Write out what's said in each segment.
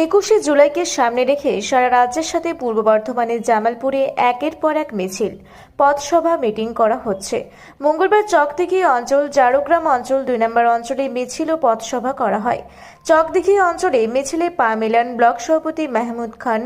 একুশে জুলাইকে সামনে রেখে সারা রাজ্যের সাথে পূর্ব বর্ধমানের জামালপুরে একের পর এক মিছিল। পথসভা মিটিং করা হচ্ছে। মঙ্গলবার চকদিঘি অঞ্চল জারোগ্রাম অঞ্চল দুই নম্বর অঞ্চলে মিছিল ও পথসভা করা হয়। চকদিঘি অঞ্চলে মিছিলে পা মেলান ব্লক সভাপতি মাহমুদ খান,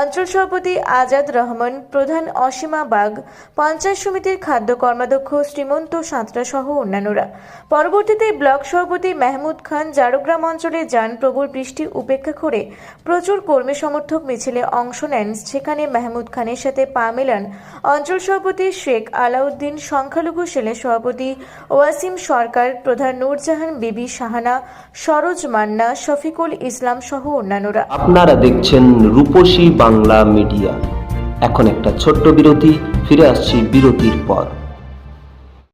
অঞ্চল সভাপতি আজাদ রহমান, প্রধান অসীমা বাগ, পঞ্চায়েত সমিতির খাদ্য কর্মাধ্যক্ষ শ্রীমন্ত সাঁতরা সহ অন্যান্যরা। পরবর্তীতে ব্লক সভাপতি মাহমুদ খান জারোগ্রাম অঞ্চলে যান প্রবল বৃষ্টি উপেক্ষা করে প্রচুর কর্মী সমর্থক মিছিলে অংশ নেন। সেখানে মাহমুদ খানের সাথে পা মেলান অঞ্চল সভাপতি শেখ আলাউদ্দিন, সংখ্যালঘু সেলের সভাপতি ওয়াসিম সরকার, প্রধান নূরজাহান, বিবি শাহানা সরোজ মান্না, শফিকুল ইসলাম সহ অন্যান্যরা। আপনারা দেখছেন রূপসী বাংলা মিডিয়া। এখন একটা ছোট্ট বিরতি, ফিরে আসছি বিরতির পর।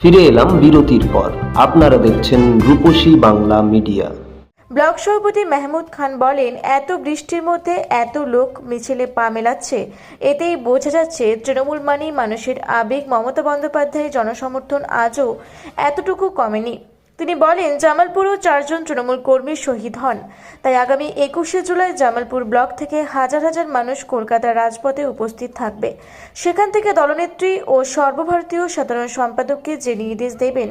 ফিরে এলাম বিরতির পর। আপনারা দেখছেন রূপসী বাংলা মিডিয়া। ব্লক সভাপতি মেহমুদ খান বলেন, এত বৃষ্টির মধ্যে এত লোক মিছিলে পা মেলাচ্ছে। এতেই বোঝা যাচ্ছে, তৃণমূল মানেই মানুষের আবেগ মমতা বন্দ্যোপাধ্যায়ের জনসমর্থন আজও এতটুকু কমেনি। তিনি বলেন জামালপুরেও চারজন তৃণমূল কর্মী শহীদ হন। তাই আগামী একুশে জুলাই জামালপুর ব্লক থেকে হাজার হাজার মানুষ কলকাতার রাজপথে উপস্থিত থাকবে। সেখান থেকে দলনেত্রী ও সর্বভারতীয় সাধারণ সম্পাদককে যে নির্দেশ দেবেন,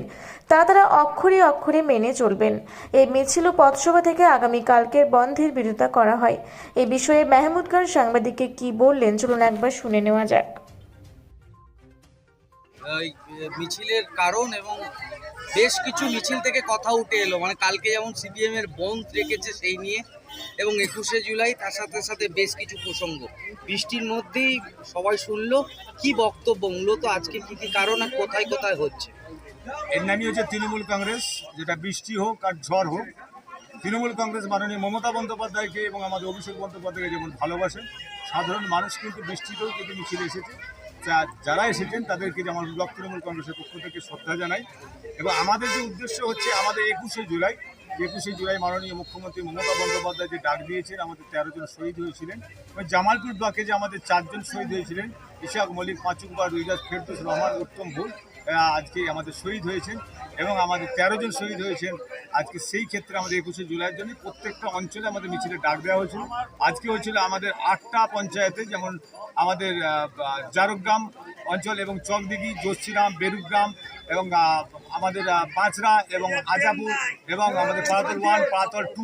তা তারা অক্ষরে অক্ষরে মেনে চলবেন। এই মিছিল পথসভা থেকে আগামীকালকের বন্ধের বিরোধিতা করা হয়। এ বিষয়ে মেহমুদ খান সাংবাদিককে কি বললেন, চলুন একবার শুনে নেওয়া যাক। মিছিলের কারণ এবং বেশ কিছু মিছিল থেকে কথা উঠে এলো। মানে কালকে যেমন সিপিএম এর বন্ধ রেখেছে সেই নিয়ে এবং একুশে জুলাই তার সাথে সাথে বেশ কিছু প্রসঙ্গ। বৃষ্টির মধ্যেই সবাই শুনলো, কি বক্তব্য? মূলত আজকে কি কি কারণ আর কোথায় কোথায় হচ্ছে? এর নামই হচ্ছে তৃণমূল কংগ্রেস, যেটা বৃষ্টি হোক আর ঝড় হোক। তৃণমূল কংগ্রেস মাননীয় মমতা বন্দ্যোপাধ্যায়কে এবং আমাদের অভিষেক বন্দ্যোপাধ্যায়কে যেমন ভালোবাসেন সাধারণ মানুষ কিন্তু বৃষ্টিতেও কিন্তু মিছিলে এসেছে। যারা এসেছেন তাদেরকে যেমন ব্লক তৃণমূল কংগ্রেসের পক্ষ থেকে শ্রদ্ধা জানাই। এবং আমাদের যে উদ্দেশ্য হচ্ছে আমাদের একুশে জুলাই একুশে জুলাই মাননীয় মুখ্যমন্ত্রী মমতা বন্দ্যোপাধ্যায় যে ডাক দিয়েছেন, আমাদের তেরো জন শহীদ হয়েছিলেন। এবং জামালপুর ব্লকে যে আমাদের চারজন শহীদ হয়েছিলেন, ইশাক মল্লিক পাঁচুকবার রুইদাস ফেরদুস, রহমান, উত্তম ভুল আজকে আমাদের শহীদ হয়েছেন। এবং আমাদের তেরো জন শহীদ হয়েছেন আজকে সেই ক্ষেত্রে আমাদের একুশে জুলাইয়ের জন্য প্রত্যেকটা অঞ্চলে আমাদের মিছিলে ডাক দেওয়া হয়েছিল। আজকে হয়েছিল আমাদের আটটা পঞ্চায়েতে যেমন আমাদের আহ, অঞ্চল এবং চকদিঘি জোশিরাম বেরুগ্রাম এবং আমাদের পাঁচরা এবং আজাপুর এবং আমাদের পাড়াতল ওয়ান পাড়াতল টু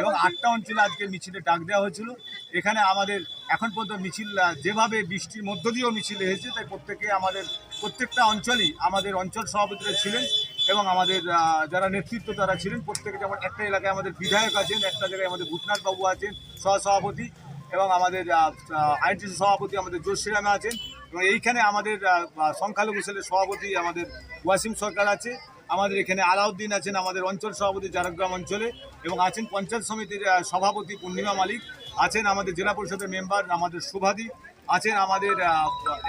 এবং আটটা অঞ্চলে আজকে মিছিলে ডাক দেওয়া হয়েছিল। এখানে আমাদের এখন পর্যন্ত মিছিল যেভাবে বৃষ্টির মধ্য দিয়েও মিছিল হয়েছে তাই প্রত্যেকে আমাদের প্রত্যেকটা অঞ্চলই আমাদের অঞ্চল সভাপতিরা ছিলেন এবং আমাদের যারা নেতৃত্ব তারা ছিলেন। প্রত্যেকে যেমন একটা এলাকায় আমাদের বিধায়ক আছেন একটা জায়গায় আমাদের ভূতনাথ বাবু আছেন সহসভাপতি এবং আমাদের আইনটিসি সভাপতি আমাদের জোশিরামে আছেন এবং এইখানে আমাদের সংখ্যালঘু সেলের সভাপতি আমাদের ওয়াসিম সরকার আছে। আমাদের এখানে আলাউদ্দিন আছেন আমাদের অঞ্চল সভাপতি জারাগ্রাম অঞ্চলে এবং আছেন পঞ্চায়েত সমিতির সভাপতি পূর্ণিমা মালিক। আছেন আমাদের জেলা পরিষদের মেম্বার আমাদের শুভাদি আছেন আমাদের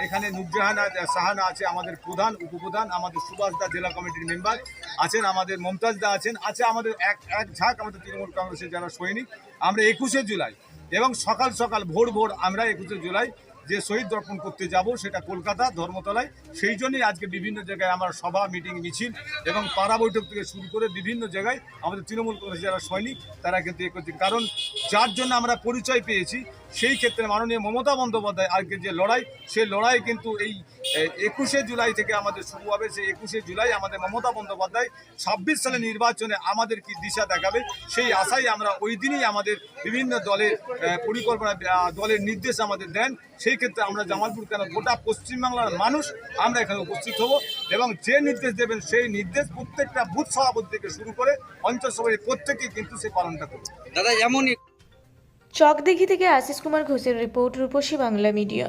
এখানে নুরজাহানা সাহানা আছে আমাদের প্রধান, উপপ্রধান, আমাদের সুভাষ দা জেলা কমিটির মেম্বার। আছেন আমাদের মমতাজ দা আছেন। আছে আমাদের এক এক ঝাঁক আমাদের তৃণমূল কংগ্রেসের যারা সৈনিক। আমরা একুশে জুলাই এবং সকাল সকাল ভোর ভোর আমরা একুশে জুলাই যে শহীদ দর্পণ করতে যাব সেটা কলকাতা ধর্মতলায়, সেই জন্যই আজকে বিভিন্ন জায়গায় আমার সভা, মিটিং, মিছিল এবং পাড়া বৈঠক থেকে শুরু করে বিভিন্ন জায়গায় আমাদের তৃণমূল কংগ্রেস যারা সৈনিক, তারা কিন্তু এ করছে। কারণ যার জন্য আমরা পরিচয় পেয়েছি, সেই ক্ষেত্রে মাননীয় মমতা বন্দ্যোপাধ্যায় আজকে যে লড়াই, সেই লড়াই কিন্তু এই একুশে জুলাই থেকে আমাদের শুরু হবে। সেই একুশে জুলাই আমাদের মমতা বন্দ্যোপাধ্যায় ছাব্বিশ সালে নির্বাচনে আমাদের কি দিশা দেখাবে সেই আশাই আমরা ওই দিনই আমাদের বিভিন্ন দলের পরিকল্পনা দলের নির্দেশ আমাদের দেন। সেই ক্ষেত্রে আমরা জামালপুর কেন গোটা পশ্চিমবাংলার মানুষ আমরা এখানে উপস্থিত হব এবং যে নির্দেশ দেবেন সেই নির্দেশ প্রত্যেকটা বুথ সভাপতি থেকে শুরু করে অঞ্চল সভায় প্রত্যেকেই কিন্তু সে পালনটা করবে। দাদা যেমন চকদিঘি থেকে আশিস কুমার ঘোষের রিপোর্ট রূপসী বাংলা মিডিয়া।